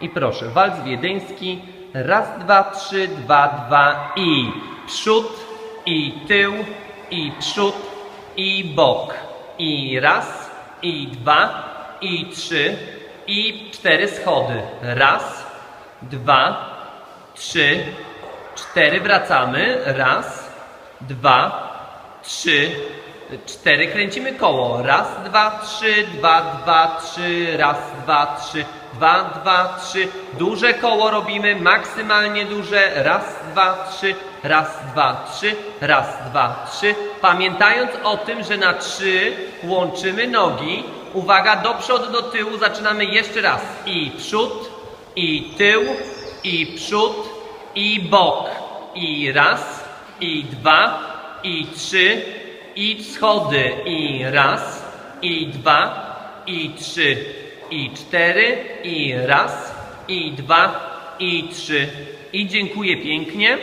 I proszę, walc wiedeński. Raz, dwa, trzy, dwa, dwa i przód, i tył, i przód, i bok. I raz, i dwa, i trzy, i cztery schody. Raz, dwa, trzy, cztery. Wracamy. Raz, dwa, trzy, cztery. Kręcimy koło. Raz, dwa, trzy, dwa, dwa, trzy. Raz, dwa, trzy, dwa, dwa, trzy. Duże koło robimy, maksymalnie duże. Raz, dwa, trzy. Raz, dwa, trzy. Raz, dwa, trzy. Pamiętając o tym, że na trzy łączymy nogi. Uwaga, do przodu, do tyłu. Zaczynamy jeszcze raz. I przód, i tył, i przód, i bok. I raz, i dwa, i trzy, i schody. I raz, i dwa, i trzy, i cztery, i raz, i dwa, i trzy. I dziękuję pięknie.